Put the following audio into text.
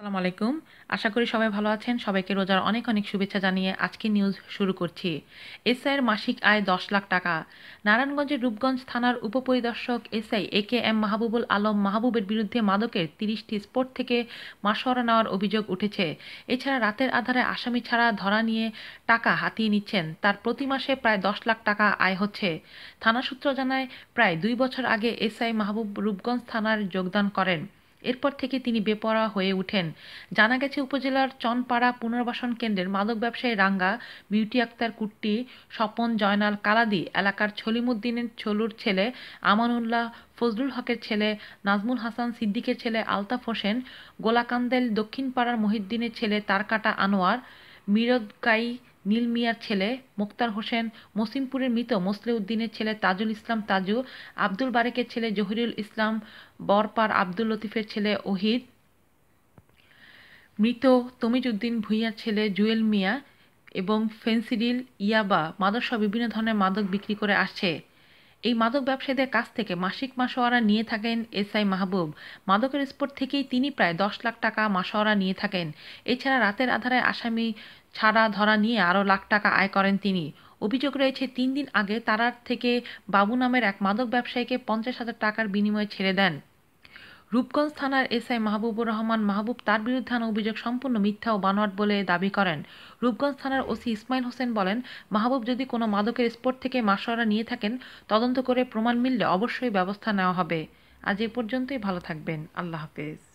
আসসালামু আলাইকুম। আশা করি সবাই ভালো আছেন। সবাইকে রোজার অনেক অনেক শুভেচ্ছা জানিয়ে আজকে নিউজ শুরু করছি। এসআইয়ের মাসিক আয় দশ লাখ টাকা। নারায়ণগঞ্জের রূপগঞ্জ থানার উপপরিদর্শক SI A K M Mahbubul Alam মাহবুবের বিরুদ্ধে মাদকের তিরিশটি স্পট থেকে মাসোয়ারা নেওয়ার অভিযোগ উঠেছে। এছাড়া রাতের আধারে আসামি ছাড়া ধরা নিয়ে টাকা হাতিয়ে নিচ্ছেন। তার প্রতি মাসে প্রায় দশ লাখ টাকা আয় হচ্ছে। থানা সূত্র জানায়, প্রায় দুই বছর আগে এসআই মাহবুব রূপগঞ্জ থানার যোগদান করেন। এরপর থেকে তিনি বেপরোয়া হয়ে উঠেন জানা গেছে, উপজেলার চনপাড়া পুনর্বাসন কেন্দ্রের মাদক ব্যবসায়ী রাঙ্গা, বিউটি আক্তার কুট্টি, স্বপন জয়নাল কালাদি, এলাকার ছলিমুদ্দিনের ছলুর ছেলে আমানুল্লাহ ফজলুল হকের ছেলে নাজমুল হাসান সিদ্দিকের ছেলে আলতাফ হোসেন, গোলাকান্দেল দক্ষিণ পাড়ার মহিদ্দিনের ছেলে তারকাটা আনোয়ার মিরদকাই নীল মিয়ার ছেলে মোক্তার হোসেন মসিমপুরের মৃত মোসলে উদ্দিনের ছেলে তাজুল ইসলাম তাজু, আব্দুল বারেকের ছেলে জহিরুল ইসলাম বরপার আব্দুল লতিফের ছেলে ওহিদ, মৃত তমিজ উদ্দিন ভুইয়ার ছেলে জুয়েল মিয়া এবং ফেন্সিডিল ইয়াবা মাদকসহ বিভিন্ন ধরনের মাদক বিক্রি করে আসছে। এই মাদক ব্যবসায়ীদের কাছ থেকে মাসিক মাসোয়ারা নিয়ে থাকেন এসআই মাহবুব। মাদকের স্পোর্ট থেকেই তিনি প্রায় দশ লাখ টাকা মাসোয়ারা নিয়ে থাকেন। এছাড়া রাতের আধারে আসামি ছাড়া ধরা নিয়ে আরও লাখ টাকা আয় করেন তিনি। অভিযোগ রয়েছে, তিন দিন আগে তারার থেকে বাবু নামের এক মাদক ব্যবসায়ীকে পঞ্চাশ হাজার টাকার বিনিময়ে ছেড়ে দেন। রূপগঞ্জ থানার এসআই মাহবুবুর রহমান মাহবুব তার বিরুদ্ধে আনা অভিযোগ সম্পূর্ণ মিথ্যা ও বানোয়াট বলে দাবি করেন। রূপগঞ্জ থানার ওসি ইসমাইল হোসেন বলেন, মাহবুব যদি কোনো মাদকের স্পোর্ট থেকে মাসোয়ারা নিয়ে থাকেন, তদন্ত করে প্রমাণ মিললে অবশ্যই ব্যবস্থা নেওয়া হবে। আজ এ পর্যন্তই, ভালো থাকবেন। আল্লাহ হাফেজ।